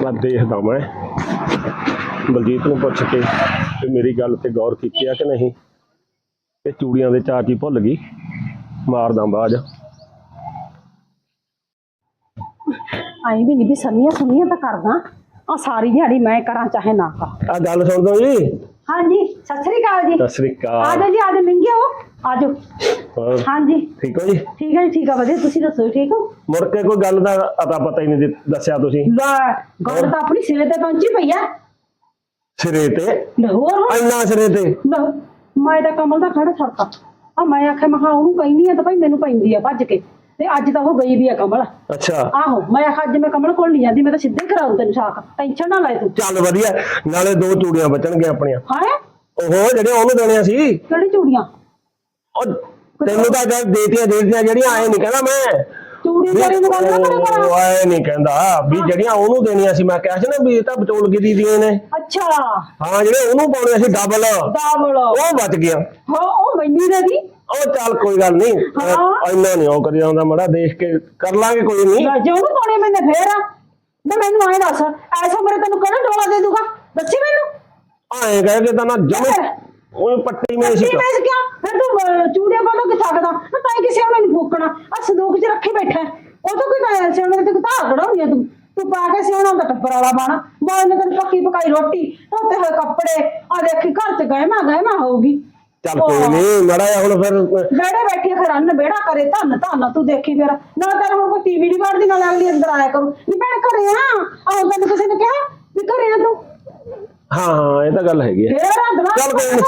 ਦੇਖਦਾ ਮੈਂ ਬਲਜੀਤ ਨੂੰ ਪੁੱਛ ਕੇ ਕਿ ਮੇਰੀ ਗੱਲ ਤੇ ਗੌਰ ਕੀਤੀ ਆ ਕਿ ਨਹੀਂ? ਇਹ ਚੂੜੀਆਂ ਦੇ ਚਾਚ ਭੁੱਲ ਗਈ। ਮਾਰਦਾ ਬਾਜ। ਆਈ ਵੀ ਨਹੀਂ ਵੀ ਸੰਨੀਆਂ ਸੁਣੀਆਂ ਤਾਂ ਕਰਦਾ। ਆ ਸਾਰੀ ਦਿਹਾੜੀ ਮੈਂ ਕਰਾਂ ਚਾਹੇ ਨਾ ਕਰਾਂ। ਆ ਗੱਲ ਸੁਣ ਦੋ ਜੀ। ਹਾਂਜੀ ਸਤਿ ਸ੍ਰੀ ਅਕਾਲ ਜੀ। ਸਤਿ ਸ੍ਰੀ ਆ ਅਕਾਲ ਜਾਓ ਜੀ ਆ ਜਾਓ ਮਹਿੰਗੇ ਹੋ ਆ ਜਾਓ। ਹੋਰ ਹਾਂਜੀ। ਠੀਕ ਹੋ ਜੀ? ਠੀਕ ਹੈ ਜੀ ਠੀਕ ਆ ਵਧੀਆ। ਤੁਸੀਂ ਦੱਸੋ ਜੀ, ਠੀਕ ਹੋ? ਮੁੜ ਕੇ ਕੋਈ ਗੱਲ ਦਾ ਅਤਾ ਪਤਾ ਹੀ ਨਹੀਂ ਦਿੱਤ- ਦੱਸਿਆ ਤੁਸੀਂ। ਲੈ ਗੱਲ ਤਾਂ ਆਪਣੀ ਸਿਰੇ ਤੇ ਪਹੁੰਚੀ ਪਈ ਆ। ਸਿਰੇ ਤੇ? ਲੈ ਹੋਰ ਹੁਣ? ਇੰਨਾ ਸਿਰੇ ਤੇ? ਲੈ ਮੈਂ ਤਾਂ ਕਮਲ ਦਾ ਖੜਾ ਛੜਤਾ। ਆ ਮੈਂ ਆਖਿਆ ਮੈਂ ਕਿਹਾ ਉਹਨੂੰ ਕਹਿੰਦੀ ਆ ਤਾਂ ਭਾਈ ਮੈਨੂੰ ਪੈਂਦੀ ਆ ਭੱਜ ਕੇ। ਤੇ ਅੱਜ ਤਾਂ ਉਹ ਗਈ ਵੀ ਆ ਕਮਲ। ਅੱਛਾ। ਆਹੋ ਮੈਂ ਆਖਿਆ ਅੱਜ ਮੈਂ ਕਮਲ ਕੋਲ ਨਹੀਂ ਜਾਂਦੀ ਮੈਂ ਤਾਂ ਸਿੱਧੇ ਕਰਾਉਂ ਤੈਨੂੰ ਸ਼ਾਕ ਟੈਨਸ਼ਨ ਨਾ ਲੈ ਤੂੰ। ਚੱਲ ਵਧੀਆ ਨਾਲੇ ਦੋ ਚੂੜੀਆਂ ਬਚਣਗੀਆਂ ਆਪਣੀਆਂ। ਹਾਂ? ਉਹ ਜਿਹੜੇ ਉਹਨੂੰ ਦੇਣੀਆਂ ਸੀ। ਕਿਹੜੀ ਚੂੜੀਆਂ? ਉਹ ਤੈਨੂੰ ਤਾਂ ਜਦ ਦੇਤੀਆਂ ਦੇਤੀਆਂ ਜਿਹੜੀਆਂ ਆਏ ਨਹੀਂ ਕਹਿੰਦਾ ਮੈਂ। ਚੂੜੀ ਤੇਰੀ ਨੂੰ ਗੱਲ ਨਾ ਕਰਿਆ ਕਰ। ਉਹ ਆਏ ਨਹੀਂ ਕਹਿੰਦਾ ਵੀ ਜਿਹੜੀਆਂ ਉਹਨੂੰ ਦੇਣੀਆਂ ਸੀ ਮੈਂ ਕਿਹਾ ਸੀ ਨਾ ਵੀ ਇਹ ਤਾਂ ਦੀ ਦੀਆਂ ਨੇ। ਅੱਛਾ। ਹਾਂ ਜਿਹੜੇ ਉਹਨੂੰ ਪਾਉਣੇ ਸੀ ਡਬਲ। ਉਹ ਬਚ ਗਿਆ ਹਾਂ ਉਹ ਮੈਨੂੰ ਦੇ ਦੀ। ਉਹ ਚੱਲ ਕੋਈ ਗੱਲ ਨਹੀਂ। ਹਾਂ। ਇੰਨਾ ਨਹੀਂ ਉਹ ਕਰੀ ਜਾਂਦਾ ਮੜਾ ਦੇਖ ਕੇ ਕਰ ਲਾਂਗੇ ਕੋਈ ਨਹੀਂ। ਜੇ ਉਹਨੂੰ ਪਾਉਣੇ ਮੈਨੇ ਫੇਰ ਆ। ਨਾ ਮੈਨੂੰ ਆਏ ਦੱਸ ਐਸਾ ਮੇਰੇ ਤੈਨੂੰ ਕਿਹੜਾ ਡੋਲਾ ਦੇ ਦੂਗਾ? ਦੱਸੀ ਮੈਨੂੰ। ਆਏ ਕਹਿ ਕੇ ਤਾਂ ਨਾ ਜਮੇ ਉਹ ਪੱਟੀ ਮੇ ਸੀ ਕੀ ਮੈਂ ਕਿਹਾ ਫਿਰ ਤੂੰ ਅਹ, ਚੂੜੀਆਂ ਪਾਉਣਾ ਕਿ ਥੱਕਦਾ ਨਾ ਤਾਂ ਕਿਸੇ ਨੇ ਨਹੀਂ ਫੂਕਣਾ। ਆ ਸੰਦੂਕ 'ਚ ਰੱਖੀ ਬੈਠਾ ਹੈ। ਉਹ ਤਾਂ ਕੋਈ ਮੈਂ ਸਿਉਣੇ ਤੇ ਕਿਤਾ ਖੜਾਉਣੀ ਤੂੰ। ਤੂੰ ਪਾ ਕੇ ਸਿਉਣਾ ਦਾ ਟੱਬਰ ਵਾਲਾ ਬਾਣਾ ਮੈਂ ਨੇ ਤੈਨੂੰ ਪੱਕੀ ਪਕਾਈ ਰੋਟੀ ਧੋਤੇ ਹੋਏ ਕੱਪੜੇ। ਆ ਦੇਖੀ ਘਰ 'ਚ ਗਏ ਮੈਂ ਗਏ ਮੈਂ ਹੋਊਗੀ ਚੱਲ ਕੋਈ ਨਹੀਂ ਮੜਾ ਹੁਣ ਫਿਰ ਬੇੜੇ ਬੈਠੀ ਖਰਨ ਬੇੜਾ ਕਰੇ ਧੰਨ ਧੰਨ ਤੂੰ ਦੇਖੀ ਫਿਰ। ਨਾ ਤੇਰਾ ਹੁਣ ਕੋਈ ਟੀਵੀ ਨਹੀਂ ਵੜਦੀ ਨਾਲ ਅਗਲੀ ਅੰਦਰ ਆਇਆ ਕਰੂ। ਨਹੀਂ ਭੈਣ ਘਰੇ ਆ। ਆਹ ਤੈਨੂੰ ਕਿਸੇ ਨੇ ਕਿਹਾ ਵੀ ਘਰੇ ਆ ਤੂੰ। ਹਾਂ ਹਾਂ ਇਹ ਤਾਂ ਗੱਲ ਹੈਗੀ ਆ। ਫੇਰ ਆ ਦਵਾ ਚੱਲ ਕੋਈ ਨੀ,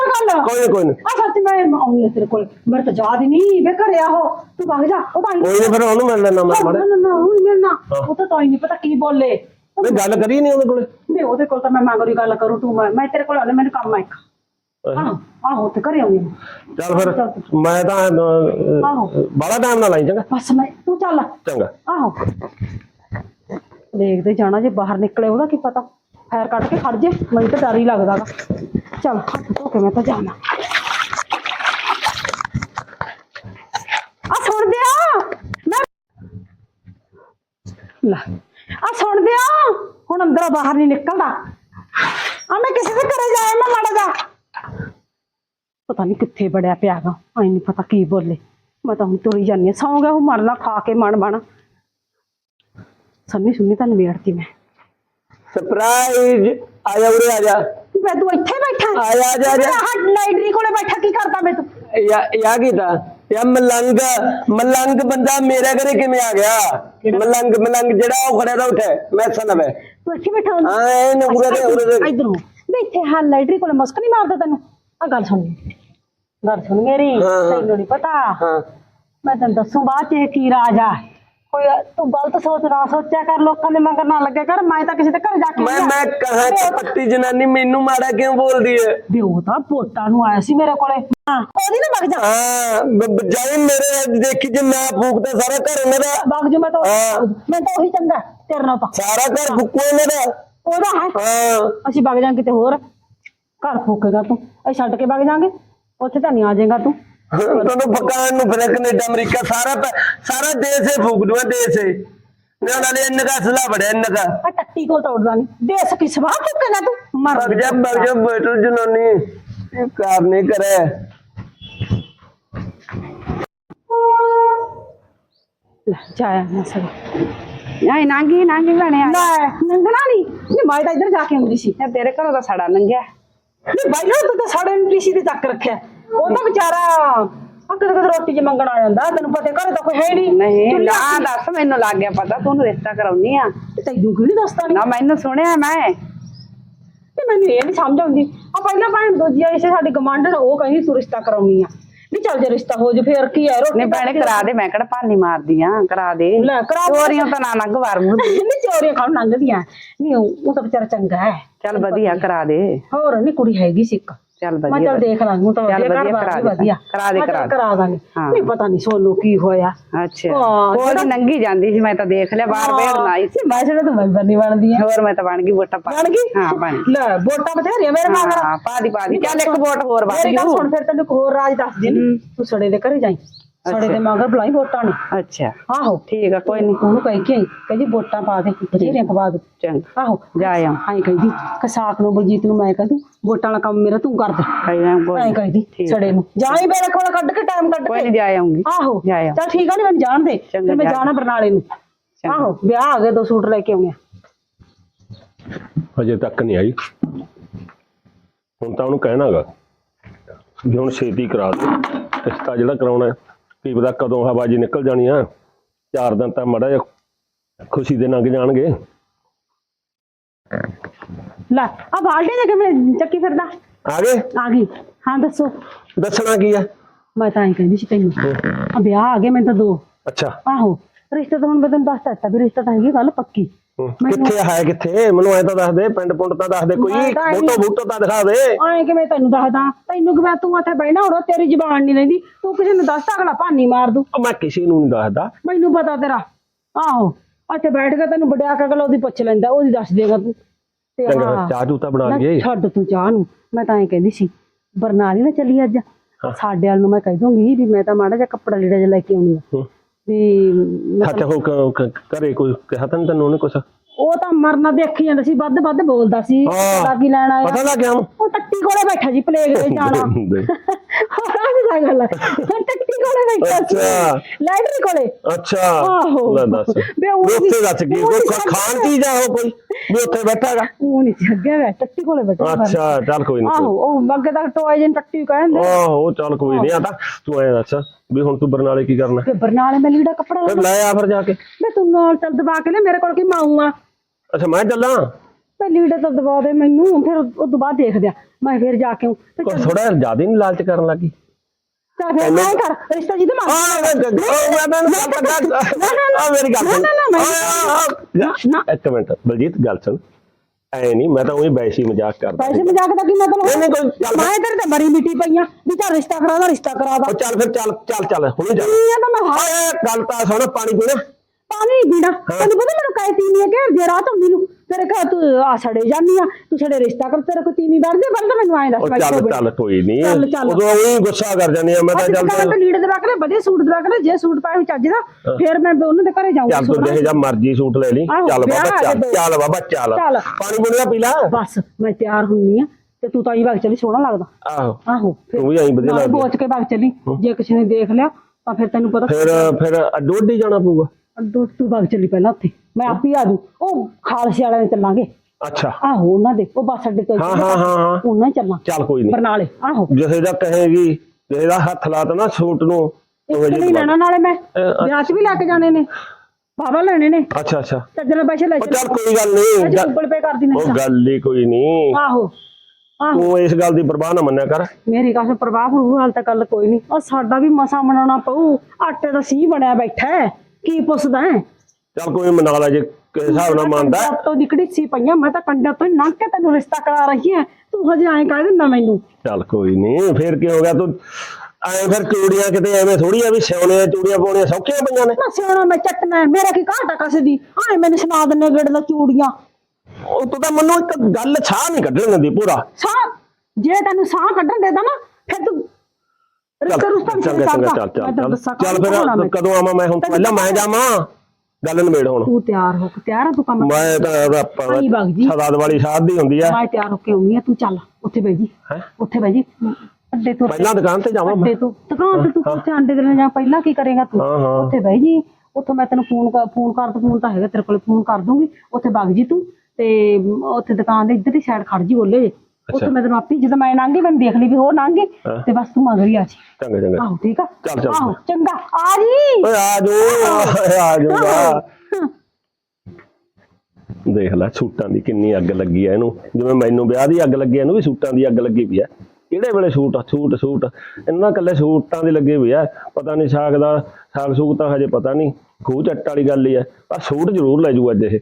ਕੋਈ ਨੀ, ਕੋਈ ਨੀ। ਆ ਸੱਚ ਮੈਂ ਆਉਂਗੀ ਤੇਰੇ ਕੋਲ। ਮੇਰੇ ਤਾਂ ਯਾਦ ਹੀ ਨਹੀਂ ਵੇ ਘਰੇ ਆ ਉਹ। ਤੂੰ ਵਗ ਜਾ ਉਹ ਤਾਂ ਕੋਈ ਨਹੀਂ ਫਿਰ ਉਹਨੂੰ ਮਿਲ ਲੈਣਾ ਮੈਂ ਮੜਾ ਨਾ ਨਾ ਨਾ ਉਹ ਮਿਲਣਾ ਹਾਂ। ਉਹ ਤਾਂ ਤਾਂ ਹੀ ਨਹੀਂ ਪਤਾ ਕੀ ਬੋਲੇ। ਵੀ ਗੱਲ ਕਰੀ ਨਹੀਂ ਉਹਦੇ ਕੋਲੇ। ਵੇ ਉਹਦੇ ਕੋਲ ਤਾਂ ਮੈਂ ਮੰਗਰੀ ਗੱਲ ਕਰੂ ਤੂੰ ਮੈਂ ਮੈਂ ਤੇਰੇ ਕੋਲ ਆਲੇ ਮੈਨੂੰ ਕੰਮ ਆ ਇੱਕ। ਹਾਂ ਆਹੋ ਤੇ ਘਰੇ ਆਉਂਗੀ ਮੈਂ। ਚੱਲ ਫਿਰ ਮੈਂ ਤਾਂ ਆਹੋ। ਬੜਾ ਟਾਈਮ ਨਾ ਲਾਈ ਚੰਗਾ। ਬਸ ਮੈਂ ਤੂੰ ਚੱਲ। ਚੰਗਾ। ਆਹੋ। ਦੇਖਦੇ ਜਾਣਾ ਜੇ ਬਾਹਰ ਨਿਕਲੇ ਉਹਦਾ ਕੀ ਪਤਾ। ਫੈਰ ਕੱਢ ਕੇ ਖੜ ਜੇ ਮੈਨੂੰ ਤਾਂ ਡਰ ਹੀ ਲੱਗਦਾ ਗਾ ਚੱਲ ਹੱਥ ਧੋ ਕੇ ਮੈਂ ਤਾਂ ਜਾਣਾ। ਆ ਸੁਣ ਦਿਆ। ਮੈਂ ਲੈ ਆ ਸੁਣ ਦਿਆ। ਹੁਣ ਅੰਦਰੋਂ ਬਾਹਰ ਨਹੀਂ ਨਿਕਲਦਾ। ਆ ਮੈਂ ਕਿਸੇ ਦੇ ਘਰੇ ਜਾਇਆ ਮੈਂ ਮਾੜਾ ਜਾ। ਪਤਾ ਨਹੀਂ ਕਿੱਥੇ ਬੜਿਆ ਪਿਆ ਗਾ ਆਈ ਨਹੀਂ ਪਤਾ ਕੀ ਬੋਲੇ। ਮੈਂ ਤਾਂ ਹੁਣ ਤੁਰੀ ਜਾਂਦੀ ਹਾਂ। ਸੌਂ ਗਿਆ ਉਹ ਮਰਨਾ ਖਾ ਕੇ ਮਣ ਬਣ। ਸੰਨੀ ਸੁਣੀ ਤਾਂ ਨਿਬੇੜਤੀ ਮੈਂ। ਸਰਪ੍ਰਾਈਜ਼ ਆ ਜਾ ਉਰੇ ਆ ਜਾ। ਮੈਂ ਤੂੰ ਇੱਥੇ ਬੈਠਾ ਆ ਜਾ, ਆ ਜਾ, ਆ ਜਾ। ਹੱਟ ਲਾਈਬ੍ਰੇਰੀ ਕੋਲੇ ਬੈਠਾ ਕੀ ਕਰਦਾ ਮੈਂ ਤੂੰ? ਯਾ ਯਾ ਕੀਤਾ ਯਾ ਮਲੰਗ ਮਲੰਗ ਬੰਦਾ ਮੇਰੇ ਘਰੇ ਕਿਵੇਂ ਆ ਗਿਆ? ਮਲੰਗ ਮਲੰਗ ਜਿਹੜਾ ਉਹ ਖੜਾ ਦਾ ਉੱਠੇ ਮੈਂ ਸਨਵੇ ਤੂੰ ਇੱਥੇ ਬੈਠਾ ਹੁੰਦਾ। ਹਾਂ ਇਹਨੇ ਉਰੇ ਦੇ ਉਰੇ ਦੇ ਇਧਰੋਂ। ਮੈਂ ਇੱਥੇ ਹਾਂ ਕੋਲੇ ਮੁਸਕ ਨਹੀਂ ਮਾਰਦਾ ਤੈਨੂੰ। ਆ ਗੱਲ ਸੁਣ। ਗੱਲ ਸੁਣ ਮੇਰੀ ਹਾਂ। ਤੈਨੂੰ ਨਹੀਂ ਪਤਾ? ਹਾਂ। ਮੈਂ ਤੈਨੂੰ ਦੱਸੂ ਬਾਅਦ ਚ ਇਹ ਕੀ ਰਾਜ ਆ। ਕੋਈ ਤੂੰ ਗਲਤ ਸੋਚ ਨਾ ਸੋਚਿਆ ਕਰ ਲੋਕਾਂ ਦੇ ਮਗਰ ਨਾ ਲੱਗਿਆ ਕਰ ਮੈਂ ਤਾਂ ਕਿਸੇ ਦੇ ਘਰ ਜਾ ਕੇ ਮੈਂ ਮੈਂ। ਕਹਾਂ ਵੀ ਕਿ ਉਹ ਤਾਂ- ਪੱਟੀ ਜਨਾਨੀ ਮੈਨੂੰ ਮਾੜਾ ਕਿਉਂ ਬੋਲਦੀ ਹੈ ਉਹ ਤਾਂ ਵੋਟਾਂ ਨੂੰ ਆਇਆ ਸੀ ਮੇਰੇ ਕੋਲੇ। ਹਾਂ ਉਹਦੀ ਨਾ ਵਗ ਜਾ। ਹਾਂ ਬ- ਮੇਰੇ ਅੱਜ ਦੇਖੀ ਜੇ ਮੈਂ ਫੂਕਦਾ ਸਾਰਾ ਘਰ ਮੇਰਾ ਵਗ ਜਾ ਮੈਂ ਤਾਂ ਹਾਂ। ਮੈਂ ਤਾਂ ਉਹੀ ਚੰਗਾ ਤੇਰੇ ਨਾਲ ਤਾਂ। ਸਾਰਾ ਘਰ ਫੂਕੂ ਮੇਰਾ ਉਹਦਾ ਹੈ। ਹਾਂ। ਅਸੀਂ ਵਗ ਜਾਾਂਗੇ ਕਿਤੇ ਹੋਰ। ਘਰ ਫੂਕੇਗਾ ਤੂੰ। ਅਸੀਂ ਛੱਡ ਕੇ ਵਗ ਜਾਾਂਗੇ। ਉੱਥੇ ਤਾਂ ਨਹੀਂ ਆ ਜਾਏਗਾ ਤੂੰ। ਤੁਹਾਨੂੰ ਪਕਾਉਣ ਨੂੰ ਫਿਰ ਕੈਨੇਡਾ ਅਮਰੀਕਾ ਸਾਰਾ ਪ- ਸਾਰਾ ਦੇਸ਼ ਹੀ ਫੂਕ ਦੂਆ ਦੇਸ਼ ਹੀ। ਨਾ ਨਾਲੇ ਇੰਨ ਦਾ ਅਸਲਾ ਬੜਿਆ ਇੰਨ ਦਾ ਆ ਟੱਟੀ ਕੋਲ ਤੋੜਦਾ ਨਹੀਂ ਦੇਸ ਕੀ ਸਵਾਹ ਫੂਕੇਗਾ ਤੂੰ? ਮਰ ਬਗ ਜਾ ਬਗ ਜਾ ਬੈਠੋ ਜਨਾਨੀ। ਇਹ ਕਾਰ ਨਹੀਂ ਕਰੇ ਲੈ, ਜਾਇਆ ਨਾ ਸਹੀ ਨਹੀਂ ਨਾਂਗੀ ਨਾਂਗੀ ਬਣੇ ਆ। ਲੈ। ਨੰਗਣਾ ਨਹੀਂ ਨਹੀਂ ਮੈਂ ਤਾਂ ਇੱਧਰ ਜਾ ਕੇ ਆਉਂਦੀ ਸੀ। ਤੇਰੇ ਘਰੋਂ ਦਾ ਸੜਾ ਲੰਘਿਆ ਨਹੀਂ ਬਾਈ ਨਾ ਤੂੰ ਤਾਂ ਸਾਡੇ ਨੂੰ ਟੀਸੀ ਤੇ ਚੱਕ ਰੱਖਿਆ। ਉਹ ਤਾਂ ਵਿਚਾਰਾ ਆ ਕਦੇ ਕਦੇ ਰੋਟੀ ਜੇ ਮੰਗਣ ਆ ਜਾਂਦਾ ਤੈਨੂੰ ਪਤਾ ਘਰੇ ਤਾਂ ਕੋਈ ਹੈ ਨਹੀਂ। ਨਹੀਂ ਨਾ ਦੱਸ ਮੈਨੂੰ ਲੱਗ ਗਿਆ ਪਤਾ ਤੂੰ ਰਿਸ਼ਤਾ ਕਰਾਉਣੀ ਆ। ਤੈਨੂੰ ਕਿਉਂ ਨਹੀਂ ਦੱਸਦਾ ਨਾ ਮੈਨੂੰ ਸੁਣਿਆ ਮੈਂ। ਤੇ ਮੈਨੂੰ ਇਹ ਨਹੀਂ ਸਮਝ ਆਉਂਦੀ। ਆ ਪਹਿਲਾਂ ਭੈਣ ਦੂਜੀ ਆਈ ਸੀ ਸਾਡੀ ਗਮਾਂਡਣ ਉਹ ਕਹਿੰਦੀ ਤੂੰ ਰਿਸ਼ਤਾ ਕਰਾਉਣੀ ਆ। ਨਹੀਂ ਚੱਲ ਜੇ ਰਿਸ਼ਤਾ ਹੋ ਜੇ ਫੇਰ ਕੀ ਹੈ ਰੋਟੀ ਨਹੀਂ ਭੈਣੇ ਕਰਾ ਦੇ ਮੈਂ ਕਿਹੜਾ ਭਾਨੀ ਮਾਰਦੀ ਆ ਕਰਾ ਦੇ। ਲੈ, ਕਰਾ ਦੇ। ਚੋਰੀਆਂ ਤਾਂ ਨਾ ਨੰਗ ਵਾਰ ਮੂੰਹ ਦੀ। ਨਹੀਂ ਚੋਰੀਆਂ ਖਾਣ ਲੰਘਦੀਆਂ ਨਹੀਂ ਉਹ ਉਹ ਤਾਂ ਵਿਚਾਰਾ ਚੰਗਾ ਹੈ। ਚੱਲ ਵਧੀਆ ਕਰਾ ਦੇ। ਹੋਰ ਨਹੀਂ ਕੁੜੀ ਹੈਗੀ ਸੀ ਇੱਕ। ਚੱਲ ਮੈਂ ਵਧੀਆ। ਚੱਲ ਦੇਖ ਲਾਂਗੀ ਉਹ ਤਾਂ ਚੱਲ ਵਧੀਆ ਵਧੀਆ ਘਰ ਕਰਾ ਦੇ ਵਧੀਆ। ਕਰਾ ਦੇ ਮੈਂ ਚੱਲ ਕਰਾ ਦੇ। ਕਰਾ ਦਾਂਗੇ। ਹਾਂ। ਨਹੀਂ ਪਤਾ ਨਹੀਂ ਸੋਨੂੰ ਕੀ ਹੋਇਆ। ਅੱਛਾ। ਹਾਂ, ਨੰਗੀ ਜਾਂਦੀ ਸੀ ਮੈਂ ਤਾਂ ਦੇਖ ਲਿਆ ਬਾਹਰ ਬੇੜ ਨਾ ਆਈ ਸੀ। ਮੈਂ ਜਿਹੜਾ ਤੂੰ ਮੈਂਬਰ ਨਹੀਂ ਬਣਦੀ ਹੈ ਹੋਰ ਮੈਂ ਤਾਂ ਬਣ ਗਈ ਵੋਟਾਂ ਪਾ ਬਣ ਗਈ? ਹਾਂ ਬਣ ਗਈ। ਲੈ ਵੋਟਾਂ ਬਥੇਰੀਆਂ ਮੇਰੇ ਮਗਰ। ਹਾਂ ਪਾ ਦੀ ਪਾ ਦੀ। ਚੱਲ ਇੱਕ ਵੋਟ ਹੋਰ ਵੱਧ ਮੇਰੀ ਗੱਲ ਜੂ। ਸੁਣ ਫਿਰ ਤੈਨੂੰ ਇੱਕ ਹੋਰ ਰਾਜ ਦੱਸ ਦੇ ਤੂੰ ਸੜੇ ਦੇ ਘਰੇ ਜਾਈ। ਸਾਡੇ ਦੇ ਮਗਰ ਬੁਲਾਈ ਵੋਟਾਂ ਨੇ ਅੱਛਾ। ਆਹੋ। ਠੀਕ ਆ ਕੋਈ ਨਹੀਂ ਉਹਨੂੰ ਕਹੀ ਕਿ ਕਹਿੰਦੀ ਵੋਟਾਂ ਪਾ ਦੇ ਬਥੇਰੀਆਂ ਪਵਾ ਦੂ। ਚੰਗਾ। ਆਹੋ। ਜਾ ਆਇਆ। ਐਂ ਕਹਿੰਦੀ ਕਸਾਕ ਨੂੰ ਬਲਜੀਤ ਨੂੰ ਮੈਂ ਕਹਿੰਦੀ ਵੋਟਾਂ ਵਾਲਾ ਕੰਮ ਮੇਰਾ ਤੂੰ ਕਰ ਦੇ। ਕੋਈ ਐਂ ਨੀ। ਕਹਿੰਦੀ ਠੀਕ ਛੜੇ ਨੂੰ। ਜਾਈ ਮੇਰੇ ਕੋਲ ਕੱਢ ਕੇ ਟਾਈਮ ਕੱਢ ਕੋਈ ਕੇ। ਨਹੀਂ ਜਾ ਆਉਂਗੀ। ਆਹੋ। ਜਾ ਆਇਆ। ਚੱਲ ਠੀਕ ਆ ਨਹੀਂ ਮੈਨੂੰ ਜਾਣ ਦੇ। ਚੰਗਾ, ਫਿਰ ਮੈਂ ਜਾ। ਜਾਣਾ ਬਰਨਾਲੇ ਨੂੰ। ਚੰਗਾ। ਆਹੋ ਵਿਆਹ ਆ ਗਿਆ ਦੋ ਸੂਟ ਲੈ ਕੇ ਆਉਣੇ ਆ। ਹਜੇ ਤੱਕ ਨਹੀਂ ਆਈ। ਹੁਣ ਤਾਂ ਉਹਨੂੰ ਕਹਿਣਾਗਾ ਵੀ ਹੁਣ ਛੇਤੀ ਕਰਾ ਦੇ। ਰਿਸ਼ਤਾ ਜਿਹੜਾ ਕਰਾਉਣਾ ਹੈ, ਕੀ ਪਤਾ ਕਦੋਂ ਹਵਾਜੀ ਨਿਕਲ ਜਾਣੀ ਆ। ਚਾਰ ਦਿਨ ਤਾਂ ਮੜਾ ਖੁਸ਼ੀ ਦੇ ਲੰਘ ਜਾਣਗੇ। ਲੈ ਆ ਬਾਲਟੀ ਦੇ ਕਿਵੇਂ ਚੱਕੀ ਫਿਰਦਾ? ਆ ਗਏ? ਆ ਗਈ। ਹਾਂ ਦੱਸੋ। ਦੱਸਣਾ ਕੀ ਆ? ਮੈਂ ਤਾਂ ਐਂ ਕਹਿੰਦੀ ਸੀ ਤੈਨੂੰ। ਆ ਵਿਆਹ ਆ ਗਿਆ ਮੈਂ ਤਾਂ ਦੋ। ਅੱਛਾ। ਆਹੋ ਰਿਸ਼ਤਾ ਤਾਂ ਹੁਣ ਮੈਂ ਤੈਨੂੰ ਦੱਸ ਦਿੱਤਾ ਵੀ ਰਿਸ਼ਤਾ ਤਾਂ ਹੈਗੀ ਗੱਲ ਪੱਕੀ। ਕਿੱਥੇ ਹੈ ਕਿੱਥੇ? ਮੈਨੂੰ ਐ ਤਾਂ ਦੱਸ ਦੇ ਪਿੰਡ ਪੁੰਡ ਤਾਂ ਦੱਸ ਦੇ ਕੋਈ ਤਾਂ ਫੋਟੋ ਫੋਟੋ ਤਾਂ ਦਿਖਾ ਦੇ। ਐਂ ਕਿ ਮੈਂ ਤੈਨੂੰ ਦੱਸਦਾ? ਤੈਨੂੰ ਕਿ ਮੈਂ ਤੂੰ ਇੱਥੇ ਬੈਣਾ ਹੋੜਾ ਤੇਰੀ ਜ਼ਬਾਨ ਨਹੀਂ ਲੈਂਦੀ। ਤੂੰ ਕਿਸੇ ਨੂੰ ਦੱਸ ਅਗਲਾ ਭਾਨੀ ਮਾਰ ਦੂ। ਉਹ ਮੈਂ ਕਿਸੇ ਨੂੰ ਨਹੀਂ ਦੱਸਦਾ। ਮੈਨੂੰ ਪਤਾ ਤੇਰਾ। ਆਹੋ ਇੱਥੇ ਬੈਠ ਕੇ ਤੈਨੂੰ ਵਡਿਆ ਕੇ ਅਗਲਾ ਉਹਦੀ ਪੁੱਛ ਲੈਂਦਾ ਉਹਦੀ ਦੱਸ ਦੇਗਾ ਤੂੰ। ਤੇ ਚੰਗਾ ਹਾਂ, ਚਾਹ ਤਾਂ ਬਣਾ ਨਾ ਲਈਏ। ਛੱਡ ਤੂੰ ਚਾਹ ਨੂੰ। ਮੈਂ ਤਾਂ ਐਂ ਕਹਿੰਦੀ ਸੀ ਬਰਨਾਲੀ ਨਾ ਚੱਲੀ ਅੱਜ। ਸਾਡੇ ਵਾਲ ਨੂੰ ਮੈਂ ਕਹਿ ਦੂੰਗੀ ਵੀ ਮੈਂ ਤਾਂ ਮਾੜਾ ਜਿਹਾ ਕੱਪੜਾ ਲੀੜਾ ਜਿਹਾ ਲੈ ਕੇ ਆਉਣੀ ਆ। ਹੂੰ। ਵੀ ਅੱਛਾ ਹੋ ਕ- ਕ- ਘਰੇ ਕੋਈ ਕਿਹਾ ਤਾਂ ਨੀ ਤੈਨੂੰ ਉਹਨੇ ਕੁਛ। ਉਹ ਤਾਂ ਮਰਨਾ ਦੇਖੀ ਜਾਂਦਾ ਸੀ ਵੱਧ ਵੱਧ ਬੋਲਦਾ ਸੀ। ਹਾਂ। ਪਤਾ ਕੀ ਲੈਣ ਆਇਆ? ਪਤਾ ਲੱਗ ਗਿਆ ਉਹਨੂੰ। ਉਹ ਟੱਟੀ ਕੋਲੇ ਬੈਠਾ ਜੀ ਪਲੇਗ ਦੇ ਜਾਣਾ। ਹੋਰ ਆ ਆ। ਟੱਟੀ ਕੋਲੇ ਬੈਠਾ ਸੀ ਅੱਛਾ। ਲਾਈਟਰੀ ਕੋਲੇ ਅੱਛਾ ਆਹੋ। ਲੈ ਦੱਸ ਬੇ ਵੀ ਉਹ ਉੱਥੇ ਵੀ- ਦੱਸ ਕੀ ਉਹ ਕੋਈ ਵੀ ਖਾ- ਖਾਣ ਚੀਜ਼ ਆ ਉਹ ਕੋਈ ਵੀ ਉੱਥੇ ਬੈਠਾਗਾ ਉਹ ਨਹੀਂ ਸੀ ਅੱਗੇ ਵੇ ਟੱਟੀ ਕੋਲੇ ਬੈਠਾ ਸੀ। ਅੱਛਾ ਚੱਲ ਕੋਈ ਨਹੀਂ ਆਹੋ ਉਹ ਅੱਗੇ ਤੱਕ ਟੋਏ ਜਨ ਟੱਟੀ ਕਹਿੰਦੇ ਆਹੋ ਚੱਲ ਕੋਈ ਨਹੀਂ ਆਤਾ ਤੂੰ ਐ ਦੱਸ ਵੀ ਹੁਣ ਤੂੰ ਬਰਨਾਲੇ ਕੀ ਕਰਨਾ ਤੇ ਬਰਨਾਲੇ ਮੈਂ ਲੀੜਾ ਕੱਪੜਾ ਫਿਰ ਲੈ ਆ ਫਿਰ ਜਾ ਕੇ ਮੈਂ ਤੂੰ ਨਾਲ ਚੱਲ ਦਬਾ ਕੇ ਲੈ ਮੇਰੇ ਕੋਲ ਕੀ ਮਾਉਂਗਾ ਅੱਛਾ ਮੈਂ ਚੱਲਾਂ ਮੈਂ ਲੀੜਾ ਤਾਂ ਦਬਾ ਦੇ ਮੈਨੂੰ ਫਿਰ ਉਹ ਤੋਂ ਬਾਅਦ ਦੇਖਦੇ ਆ ਮੈਂ ਫਿਰ ਜਾ ਕੇ ਆਊਂ। ਫਿਰ ਕੋਈ ਥੋੜਾ ਜ਼ਿਆਦਾ ਨਹੀਂ ਲਾਲਚ ਕਰਨ ਲੱਗੀ ਚੱਲ ਫਿਰ ਮੈਂ ਕਰ ਰਿਸ਼ਤਾ ਜੀ ਤੇ। ਇੱਕ ਮਿੰਟ ਬਲਜੀਤ ਗੱਲ ਸੁਣ। ਐ ਨਹੀਂ ਮੈਂ ਤਾਂ ਉਹੀ ਬੈਸੀ ਮਜ਼ਾਕ ਕਰਦਾ ਪੈਸੇ ਮਜ਼ਾਕ ਦਾ ਕੀ ਮਤਲਬ ਨਹੀਂ, ਨਹੀਂ, ਕੋਈ ਚੱਲ। ਮੈਂ ਤੇਰੇ ਤੇ ਬੜੀ ਮਿੱਟੀ ਪਈਆਂ ਵੀ ਤਾਂ ਰਿਸ਼ਤਾ ਕਰਾ ਦਾ ਰਿਸ਼ਤਾ ਕਰਾ ਦਾ ਉਹ ਚੱਲ ਫਿਰ ਚੱਲ ਚੱਲ ਚੱਲ ਹੁਣੇ ਚੱਲ। ਇਹ ਤਾਂ ਮੈਂ ਹਾਂ ਓਏ ਗੱਲ ਤਾਂ ਸੁਣ ਪਾਣੀ ਪੀਣਾ ਪਾਣੀ ਨਹੀਂ ਪੀਣਾ ਤੈਨੂੰ ਪਤਾ ਮੈਨੂੰ ਕਾਇ ਤੀਨੀ ਹੈ ਕਿ ਜੇ ਰਾਤ ਹੁੰਦੀ ਨੂੰ ਤੇਰੇ ਘਰ ਤੂੰ ਆ ਛੜੇ ਜਾਨੀ ਆ ਤੂੰ ਛੜੇ ਰਿਸ਼ਤਾ ਕਰ ਤੇਰੇ ਕੋ ਤੀਨੀ ਵੜਦੇ ਬੰਦ ਮੈਨੂੰ ਆਏ ਦੱਸ ਉਹ ਚੱਲ। ਚੱਲ ਕੋਈ ਨਹੀਂ ਚੱਲ, ਚੱਲ। ਉਦੋਂ ਉਹੀ ਗੁੱਸਾ ਕਰ ਜਾਂਦੀ ਆ ਮੈਂ ਤਾਂ ਚੱਲ ਤਾਂ ਲੀੜੇ ਦਵਾ ਕੇ ਵਧੀਆ ਸੂਟ ਦਵਾ ਕੇ ਜੇ ਸੂਟ ਪਾਏ ਹੋਏ ਚੱਜ ਦਾ ਫਿਰ ਮੈਂ ਉਹਨਾਂ ਦੇ ਘਰੇ ਜਾਊਂਗੀ ਚੱਲ ਤੂੰ ਜਿਹੇ ਜਾਂ ਮਰਜ਼ੀ ਸੂਟ ਲੈ ਲਈ। ਆਹੋ, ਚੱਲ ਵਿਆਹ ਬਾਬਾ ਆ ਚੱਲ। ਚੱਲ ਬਾਬਾ ਚੱਲ। ਚੱਲ। ਪਾਣੀ ਪੂਣੀ ਦਾ ਪੀ ਲੈ। ਬਸ ਮੈਂ ਤਿਆਰ ਹੁੰਨੀ ਆ ਤੇ ਤੂੰ ਤਾਂ ਹੀ ਵਗ ਚਲੀ ਸੋਹਣਾ ਲੱਗਦਾ। ਆਹੋ। ਆਹੋ ਤੂੰ ਵੀ ਐਂ ਵਧੀਆ ਲੱਗਦੀ ਆ। ਬੋਚ ਕੇ ਵਗ ਚਲੀ ਜੇ ਕਿਸੇ ਨੇ ਦੇਖ ਲਿਆ ਤਾਂ ਫਿਰ ਤੈਨੂੰ ਪਤਾ ਫਿਰ ਫਿਰ ਅੱਡੋ ਅੱਡੀ ਜਾਣਾ ਪਊਗਾ। ਅੱਡੋ ਤੂੰ ਵਗ ਚਲੀ ਪਹਿਲਾਂ ਉੱਥੇ। ਮੈਂ ਆਪ ਹੀ ਆ ਜੂ ਉਹ ਖਾਲਸੇ ਵਾਲਿਆਂ ਦੇ ਚੱਲਾਂਗੇ। ਅੱਛਾ। ਆਹੋ ਉਹਨਾਂ ਦੇ। ਉਹ ਬੱਸ ਅੱਡੇ ਤੋਂ ਹਾਂ, ਹਾਂ, ਹਾਂ, ਹਾਂ। ਉਹਨਾਂ ਹੀ ਚੱਲਾਂ। ਚੱਲ ਕੋਈ ਨਹੀਂ। ਬਰਨਾਲੇ। ਆਹੋ। ਜਿਹੇ ਦਾ ਕਹੇਗੀ ਜਿਹੇ ਦਾ ਹੱਥ ਲਾਤ ਨਾ ਸੂਟ ਨੂੰ ਉਹ ਇੱਕ ਨਹੀਂ ਲੈਣਾ ਨਾਲੇ ਮੈਂ। ਅ- ਵਿਆਹ 'ਚ ਵੀ ਲੈ ਕੇ ਜਾਣੇ ਨੇ। ਬਾਬਾ ਲੈਣੇ ਨੇ। ਅੱਛਾ ਅੱਛਾ। ਚੱਜਣਾ ਪੈਸੇ ਲੈ ਉਹ ਚੱਲ। ਕੋਈ ਗੱਲ ਨਹੀਂ। ਅੱਜ ਗੂਗਲ ਪੇ ਕਰ ਦਿੰਦੇ ਉਹ ਗੱਲ ਹੀ ਕੋਈ ਨਹੀਂ। ਆਹੋ। ਆਹੋ। ਤੂੰ ਇਸ ਗੱਲ ਦੀ ਪਰਵਾਹ ਨਾ ਮੰਨਿਆ ਕਰ। ਮੇਰੀ ਕਾਸੇ ਪ੍ਰਭਾਵ ਹੋਊ ਹਾਲ ਤਾਂ ਗੱਲ ਕੋਈ ਨਹੀਂ। ਉਹ ਸਾਡਾ ਵੀ ਮਸਾ ਮਨਾਉਣਾ ਪਊ। ਆਟੇ ਦਾ ਸੀ ਬਣਿਆ ਬੈਠਾ ਹੈ। ਕੀ ਪੁੱਛਦਾ ਹੈ? ਚੱਲ ਕੋਈ ਮਨਾ ਲਾ ਜੇ ਕਿਸ ਹਿਸਾਬ ਨਾਲ ਮੰਨਦਾ। ਕੰਡਾ ਤੋਂ ਨਿਕੜੀ ਸੀ ਪਈਆਂ ਮੈਂ ਤਾਂ ਕੰਡਾ ਤੋਂ ਹੀ ਲੰਘ ਕੇ ਤੈਨੂੰ ਰਿਸ਼ਤਾ ਕਰਾ ਰਹੀ ਹੈ ਤੂੰ ਹਜੇ ਐਂ ਕਹਿ ਦਿੰਦਾ ਮੈਨੂੰ। ਚੱਲ ਕੋਈ ਨਹੀਂ ਫੇਰ ਕੀ ਹੋ ਗਿਆ ਤੂੰ? ਐ ਫਿਰ ਚੂੜੀਆਂ ਕਿਤੇ ਐਵੇਂ ਥੋੜੀ ਆ ਵੀ ਸਿਉਣੇ ਚੂੜੀਆਂ ਪਾਉਣੀਆਂ ਸੌਖੀਆਂ ਪਈਆਂ ਨੇ। ਨਾ ਸਿਆਣਾ ਮੈਂ ਚੱਟਣਾ ਹੈ, ਮੇਰਾ ਕੀ ਘਾਟਾ ਕਸੇ ਦੀ? ਆਏ ਮੈਨੂੰ ਸੁਣਾ ਦਿੰਨੇ ਗੇੜ ਦਾ ਚੂੜੀਆਂ। ਉਹ ਤੂੰ ਤਾਂ ਮੈਨੂੰ ਇੱਕ ਗੱਲ ਛਾਹ ਨਹੀਂ ਕੱਢਣ ਦਿੰਦੀ ਪੂਰਾ। ਸਾਹ ਜੇ ਤੈਨੂੰ ਸਾਹ ਕੱਢਣ ਦੇਦਾ ਨਾ ਫਿਰ ਤੂੰ ਰਿਸ਼ਤਾ ਰੁਸ਼ਤਾ ਵੀ ਚੰਗਾ ਚੰਗਾ ਚੱਲ ਚੱਲ ਚੱਲ ਚੱਲ। ਫਿਰ ਕਦੋਂ ਆਵਾਂ? ਮੈਂ ਹੁਣ ਪਹਿਲਾਂ ਮੈਂ ਜਾਵਾਂ ਗੱਲ ਨਿਬੇੜ ਹੁਣ। ਤੂੰ ਤਿਆਰ ਹੋ ਕੇ ਤਿਆਰ ਆ ਤੂੰ ਕੰਮ ਮੈਂ ਤਾਂ ਜੀ। ਸਦਾਦ ਵਾਲੀ ਸਾਧ ਦੀ ਹੁੰਦੀ ਆ। ਮੈਂ ਤਿਆਰ ਹੋ ਕੇ ਆਉਂਦੀ ਆ ਤੂੰ ਚੱਲ ਉੱਥੇ ਬਹਿ ਜੀ? ਉੱਥੇ ਬਹਿ ਜੀ। ਅੱਡੇ ਤੋਂ ਪਹਿਲਾਂ ਦੁਕਾਨ ਤੇ ਜਾਵਾਂ ਮੈਂ। ਅੱਡੇ ਤੋਂ। ਦੁਕਾਨ ਤੇ ਤੂੰ ਉੱਥੇ ਅੰਡੇ ਦੇ ਜਾਂ ਪਹਿਲਾਂ ਕੀ ਕਰੇਗਾ ਤੂੰ? ਉੱਥੇ ਬਹਿ ਜੀ। ਉੱਥੋਂ ਮੈਂ ਤੈਨੂੰ ਫੋਨ ਫੋਨ ਕਰ ਫੋਨ ਤਾਂ ਹੈਗਾ ਤੇਰੇ ਕੋਲ ਫੋਨ ਕਰ ਦੂੰਗੀ। ਉੱਥੇ ਵਗ ਜੀ ਤੂੰ। ਤੇ ਉੱਥੇ ਦੁਕਾਨ ਦੇ ਇੱਧਰ ਦੀ ਸਾਈਡ ਖੜ ਜੀ ਬੋਲੇ ਉੱਥੇ ਮੈਂ ਤੈਨੂੰ ਆਪੀ ਜਦੋਂ ਮੈਂ ਲੰਘੀ ਮੈਨੂੰ ਦੇਖ ਲਈ ਵੀ ਹੋਰ ਹਾਂ। ਤੇ ਬਸ ਤੂੰ ਮਗਰ ਹੀ ਆ ਜੀ। ਚੰਗਾ ਚੰਗਾ। ਆਹੋ ਠੀਕ ਆ? ਚੱਲ, ਚੱਲ। ਆਹੋ ਚੰਗਾ। ਆ ਜੀ। ਓਏ ਆ ਜੂ ਆ ਜੂਗਾ ਦੇਖ ਲੈ ਸੂਟਾਂ ਦੀ ਕਿੰਨੀ ਅੱਗ ਲੱਗੀ ਐ ਇਹਨੂੰ। ਜਿਵੇਂ ਮੈਨੂੰ ਵਿਆਹ ਦੀ ਅੱਗ ਲੱਗੀ ਇਹਨੂੰ ਵੀ ਸੂਟਾਂ ਦੀ ਅੱਗ ਲੱਗੀ ਪਈ ਐ ਕਿਹੜੇ ਵੇਲੇ ਸੂਟ ਸੂਟ ਸੂਟ। ਇਹਨਾਂ ਕੱਲੇ ਸੂਟਾਂ ਦੀ ਲੱਗੀ ਪਈ ਐ ਪਤਾ ਨਹੀਂ ਸਾਗ ਦਾ ਸਾਗ ਸੂਗ ਤਾਂ ਹਜੇ ਪਤਾ ਨਹੀਂ। ਖੂਹ ਚੱਟ ਵਾਲੀ ਗੱਲ ਹੀ ਐ ਪਰ ਸੂਟ ਜ਼ਰੂਰ ਲੈ ਜੂ ਅੱਜ ਇਹ।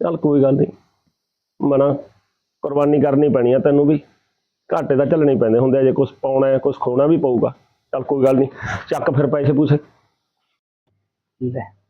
ਚੱਲ ਕੋਈ ਗੱਲ ਨਹੀਂ। ਮਨਾ। ਕੁਰਬਾਨੀ ਕਰਨੀ ਪੈਣੀ ਆ ਤੈਨੂੰ ਵੀ। ਘਾਟੇ ਤਾਂ ਝੱਲਣੇ ਪੈਂਦੇ ਹੁੰਦੇ ਆ, ਜੇ ਕੁਝ ਪਾਉਣਾ ਹੈ ਕੁਝ ਖੋਣਾ ਵੀ ਪਊਗਾ। ਚੱਲ ਕੋਈ ਗੱਲ ਨਹੀਂ, ਚੱਕ ਫਿਰ ਪੈਸੇ ਪੂਸੇ। ਲੈ।